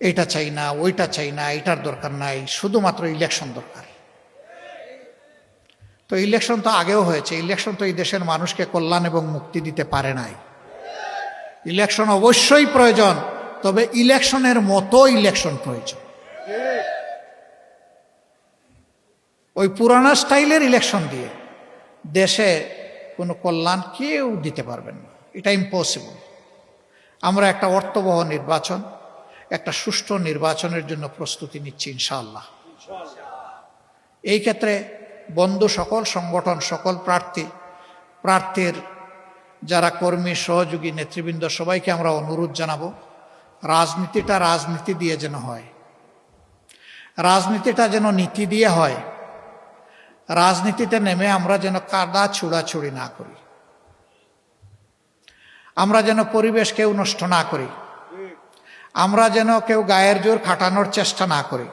এটা চাই না, ওইটা চাই না, এটার দরকার নাই, শুধুমাত্র ইলেকশন দরকার। তো ইলেকশন তো আগেও হয়েছে ইলেকশন তো এই দেশের মানুষকে কল্যাণ এবং মুক্তি দিতে পারে নাই। ইলেকশন অবশ্যই প্রয়োজন, তবে ইলেকশনের মতো ইলেকশন প্রয়োজন। ওই পুরানো স্টাইলের ইলেকশন দিয়ে দেশে কোনো কল্যাণ কেউ দিতে পারবেন না, এটা ইম্পসিবল আমরা একটা অর্থবহ নির্বাচন একটা সুষ্ঠু নির্বাচনের জন্য প্রস্তুতি নিচ্ছি ইনশাআল্লাহ। এই ক্ষেত্রে বন্ধু সকল, সংগঠন সকল প্রার্থী, প্রার্থীর যারা কর্মী, সহযোগী, নেতৃবৃন্দ, সবাইকে আমরা অনুরোধ জানাব, রাজনীতিটা রাজনীতি দিয়ে যেন হয়। রাজনীতিটা যেন নীতি দিয়ে হয়। রাজনীতিতে নেমে আমরা যেন কাদা ছুড়াছুড়ি না করি। আমরা যেন পরিবেশকেও নষ্ট না করি। আমরা যেন কেউ গায়ের জোর খাটানোর চেষ্টা না করি।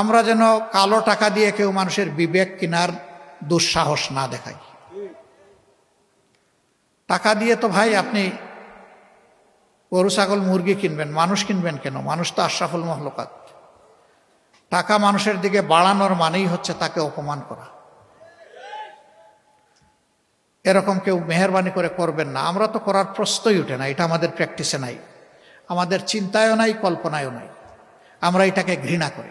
আমরা যেন কালো টাকা দিয়ে কেউ মানুষের বিবেক কেনার দুঃসাহস না দেখাই। টাকা দিয়ে তো ভাই আপনি গরু, ছাগল, মুরগি কিনবেন, মানুষ কিনবেন কেন? মানুষ তো আশরাফুল মহলকাত টাকা মানুষের দিকে বাড়ানোর মানেই হচ্ছে তাকে অপমান করা। এরকম কেউ মেহরবানি করে করবেন না। আমরা তো করার প্রশ্নই উঠে না, এটা আমাদের প্র্যাকটিসে নাই। আমাদের চিন্তায়ও নাই কল্পনায়ও নাই। আমরা এটাকে ঘৃণা করি।